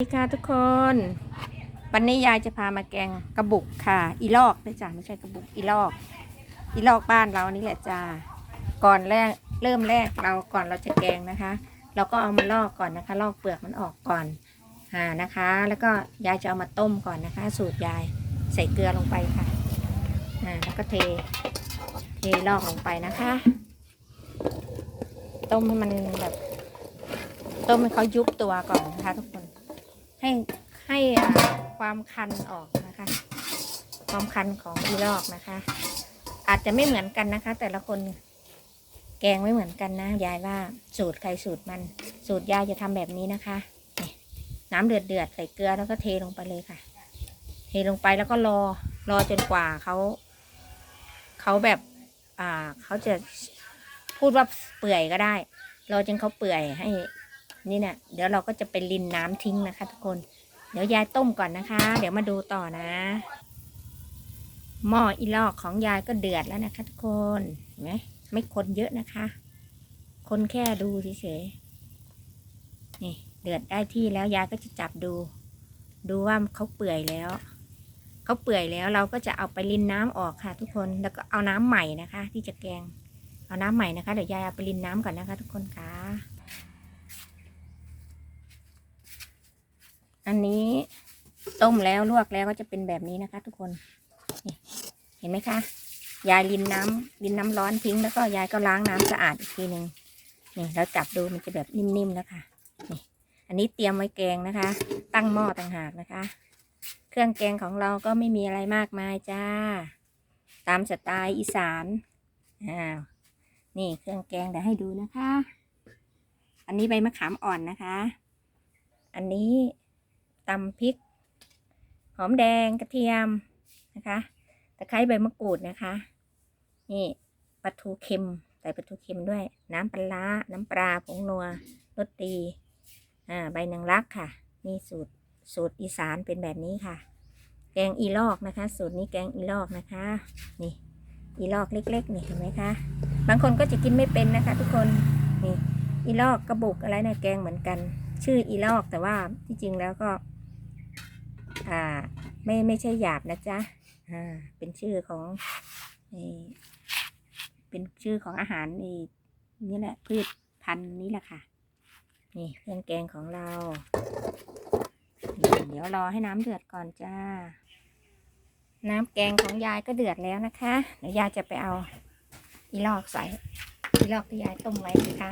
สวัสดีค่ะทุกคน วันนี้ยายจะพามาแกงกระบุกค่ะ อีลอกด้วยจ้ะไม่ใช่กระบุกอีลอก อีลอกบ้านเรานี่แหละจ้าก่อนแรกเริ่มแรกเราก่อนเราจะแกงนะคะ เราก็เอามาลอกก่อนนะคะ ลอกเปลือกมันออกก่อนอ่านะคะ แล้วก็ยายจะเอามาต้มก่อนนะคะ สูตรยายใส่เกลือลงไปค่ะอ่าแล้วก็เทเทลอกลงไปนะคะ ต้มให้มันแบบ ต้มให้เขายุบตัวก่อนนะคะทุกคน ให้ให้ความคันออกนะคะ ความคันของอีลอกนะคะ อาจจะไม่เหมือนกันนะคะ แต่ละคนแกงไม่เหมือนกันนะยายว่าสูตรใครสูตรมัน สูตรยายจะทำแบบนี้นะคะนี่น้ำเดือดเดือดใส่เกลือแล้วก็เทลงไปเลยค่ะ เทลงไปแล้วก็รอรอจนกว่าเขาเขาแบบอ่าเขาจะพูดว่าเปื่อยก็ได้ รอจนเขาเปื่อยให้ นี่เนี่ยเดี๋ยวเราก็จะไปรินน้ำทิ้งนะคะ ทุกคน เดี๋ยวยายต้มก่อนนะคะ เดี๋ยวมาดูต่อนะ หม้ออีลอกของยายก็เดือดแล้วนะคะ ทุกคนเห็นไหมไม่คนเยอะนะคะ คนแค่ดูเฉยๆนี่ เดือดได้ที่แล้วยายก็จะจับดู ดูว่าเขาเปื่อยแล้วเขาเปื่อยแล้วเราก็จะเอาไปรินน้ำออกค่ะ ทุกคนแล้วก็เอาน้ำใหม่นะคะ ที่จะแกงเอาน้ำใหม่นะคะเดี๋ยวยายเอาไปรินน้ำก่อนนะคะ ทุกคนค่ะ อันนี้ต้มแล้วลวกแล้วก็จะเป็นแบบนี้นะคะ ทุกคนเห็นไหมคะ ยายรินน้ำรินน้ำร้อนทิ้งแล้วก็ยายก็ล้างน้ำสะอาดอีกทีหนึ่งนี่แล้วจับดูมันจะแบบนิ่มๆนะคะนี่อันนี้เตรียมไว้แกงนะคะ ตั้งหม้อต่างหากนะคะ เครื่องแกงของเราก็ไม่มีอะไรมากมายจ้า ตามสไตล์อีสานอ้าวนี่เครื่องแกงเดี๋ยวให้ดูนะคะ อันนี้ใบมะขามอ่อนนะคะ อันนี้ ตำพริก หอมแดงกระเทียมนะคะตะไคร้ใบมะกรูดนะคะ นี่ปลาทูเค็มใส่ปลาทูเค็มด้วย น้ำปลาน้ำปลาผงนัวรสดีอ่าใบนางรักค่ะ นี่สูตรสูตรอีสานเป็นแบบนี้ค่ะ แกงอีลอกนะคะ สูตรนี้แกงอีลอกนะคะ นี่อีลอกเล็กๆนี่เห็นไหมคะบางคนก็จะกินไม่เป็นนะคะ ทุกคนนี่อีลอกกระบุกอะไรเนี่ยแกงเหมือนกัน ชื่ออีลอกแต่ว่าที่จริงแล้วก็ อ่า ไม่ไม่ใช่หยาบนะจ๊ะอ่าเป็นชื่อของเอ่เป็นชื่อของอาหารนี่นี่แหละพืชพันธุ์นี้แหละค่ะ นี่เครื่องแกงของเรา เดี๋ยวรอให้น้ำเดือดก่อนจ้า น้ำแกงของยายก็เดือดแล้วนะคะเดี๋ยวยายจะไปเอาอีลอกใส่อีลอกที่ยายต้มไว้นะคะ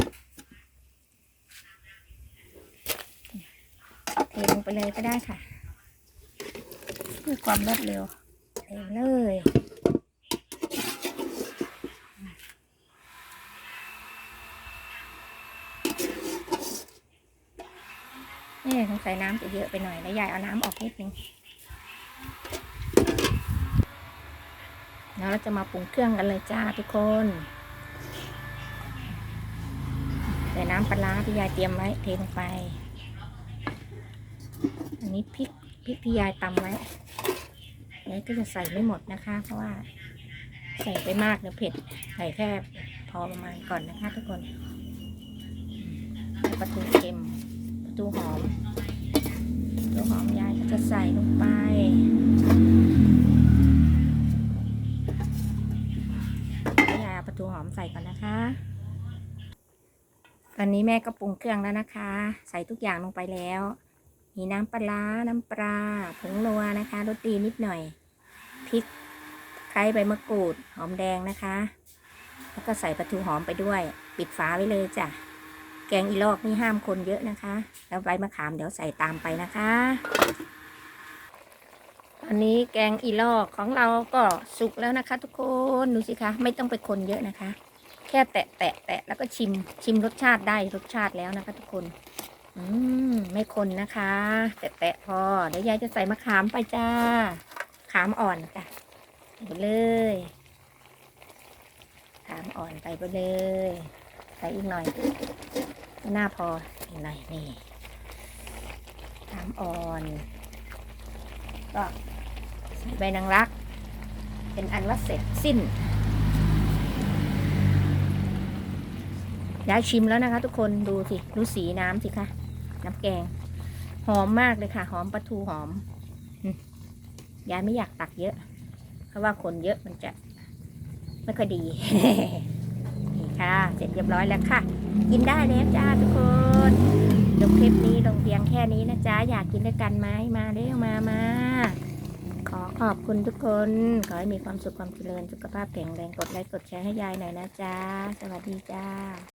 เทลงไปเลยก็ได้ค่ะ เพื่อความรวดเร็วเทเลยนี่สงสัยน้ำจะเยอะไปหน่อยแล้วยายเอาน้ำออกนิดนึงแล้วเราจะมาปรุงเครื่องกันเลยจ้าทุกคนใส่น้ำปลาร้าที่ยายเตรียมไว้เทลงไป อันนี้พริก พริกที่ยายตำไว้ยายก็จะใส่ไม่หมดนะคะ เพราะว่าใส่ไปมากเดี๋ยวเผ็ด ใส่แค่พอประมาณก่อนนะคะทุกคนปลาทูเค็มปลาทูหอมปลาทูหอมยายก็จะใส่ลงไปยายเอาปลาทูหอมใส่ก่อนนะคะ ตอนนี้แม่ก็ปรุงเครื่องแล้วนะคะ ใส่ทุกอย่างลงไปแล้ว มีน้ำปลา น้ำปลา ผงนัวนะคะรสดีนิดหน่อย พริกไคร้ใบมะกรูด หอมแดงนะคะ แล้วก็ใส่ปลาทูหอมไปด้วย ปิดฝาไว้เลยจ้ะ แกงอีลอกนี่ห้ามคนเยอะนะคะ แล้วใบมะขามเดี๋ยวใส่ตามไปนะคะอันนี้แกงอีลอกของเราก็สุกแล้วนะคะ ทุกคน ดูสิคะ ไม่ต้องไปคนเยอะนะคะ แค่แตะแตะแตะแล้วก็ชิม ชิมรสชาติได้รสชาติแล้วนะคะ ทุกคน อืม ไม่คนนะคะแตะแตะพอเดี๋ยวยายจะใส่มะขามไปจ้า ขามอ่อนค่ะไปเลย ขามอ่อนไปไปเลย ใส่อีกหน่อยไม่น่าพออีกหน่อยนี่ขามอ่อน ก็ใส่ใบนางรัก เป็นอันว่าเสร็จสิ้นยายชิมแล้วนะคะทุกคนดูสิ ดูสีน้ำสิคะ น้ำแกง หอมมากเลยค่ะ หอมปลาทูหอมยายไม่อยากตักเยอะ เพราะว่าคนเยอะมันจะไม่ค่อยดี นี่ค่ะ เสร็จเรียบร้อยแล้วค่ะ กินได้แล้วจ้าทุกคนจบคลิปนี้ลงเพียงแค่นี้นะจ๊ะ อยากกินด้วยกันไหมมาเร็วมามาขอขอบคุณทุกคน ขอให้มีความสุขความเจริญ สุขภาพแข็งแรง กดไลค์กดแชร์ให้ยายหน่อยนะจ๊ะ สวัสดีจ้า